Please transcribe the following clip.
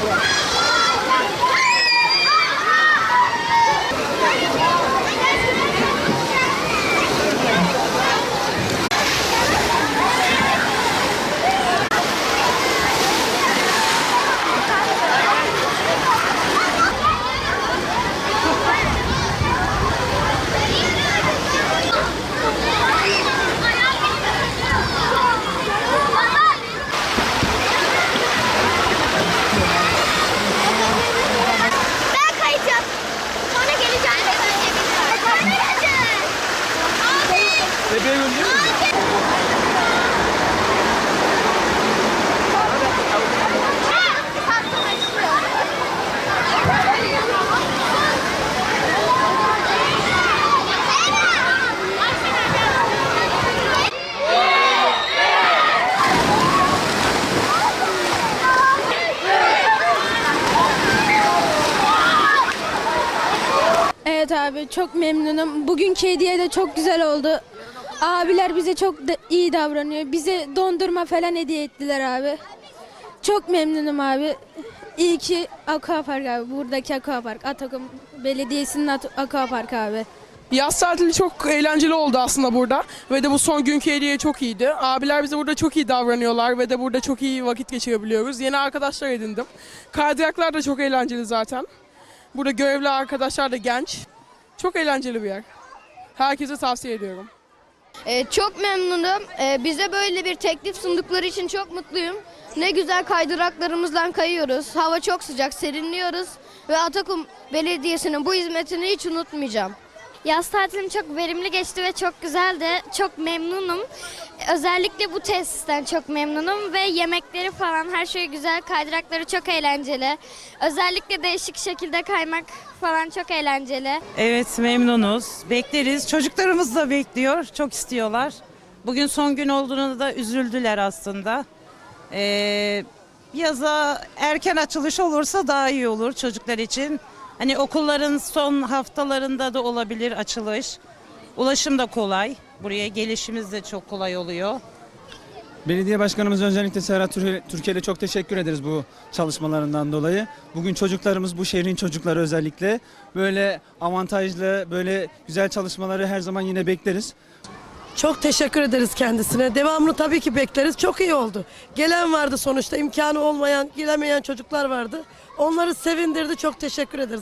对 Bebeğe gönderiyor musun? Evet abi çok memnunum. Bugünkü hediye de çok güzel oldu. Abiler bize çok da iyi davranıyor. Bize dondurma falan hediye ettiler abi. Çok memnunum abi. İyi ki Aquapark abi. Buradaki Aquapark. Atakum Belediyesi'nin Aquapark abi. Yaz tatili çok eğlenceli oldu aslında burada ve de bu son günkü hediye çok iyiydi. Abiler bize burada çok iyi davranıyorlar ve de burada çok iyi vakit geçirebiliyoruz. Yeni arkadaşlar edindim. Kaydıraklar da çok eğlenceli zaten. Burada görevli arkadaşlar da genç. Çok eğlenceli bir yer. Herkese tavsiye ediyorum. Ee, çok memnunum. Ee, bize böyle bir teklif sundukları için çok mutluyum. Ne güzel kaydıraklarımızdan kayıyoruz. Hava çok sıcak, serinliyoruz. Ve Atakum Belediyesi'nin bu hizmetini hiç unutmayacağım. Yaz tatilim çok verimli geçti ve çok güzeldi. Çok memnunum. Özellikle bu tesisten çok memnunum ve yemekleri falan her şey güzel. Kaydırakları çok eğlenceli. Özellikle değişik şekilde kaymak falan çok eğlenceli. Evet memnunuz. Bekleriz. Çocuklarımız da bekliyor. Çok istiyorlar. Bugün son gün olduğunu da üzüldüler aslında. Ee, yaza erken açılış olursa daha iyi olur çocuklar için. Hani okulların son haftalarında da olabilir açılış. Ulaşım da kolay. Buraya gelişimiz de çok kolay oluyor. Belediye Başkanımız özellikle Serhat Türkiye- Türkiye'ye çok teşekkür ederiz bu çalışmalarından dolayı. Bugün çocuklarımız bu şehrin çocukları özellikle böyle avantajlı, böyle güzel çalışmaları her zaman yine bekleriz. Çok teşekkür ederiz kendisine. Devamını tabii ki bekleriz. Çok iyi oldu. Gelen vardı sonuçta imkanı olmayan, gelemeyen çocuklar vardı. Onları sevindirdi. Çok teşekkür ederiz.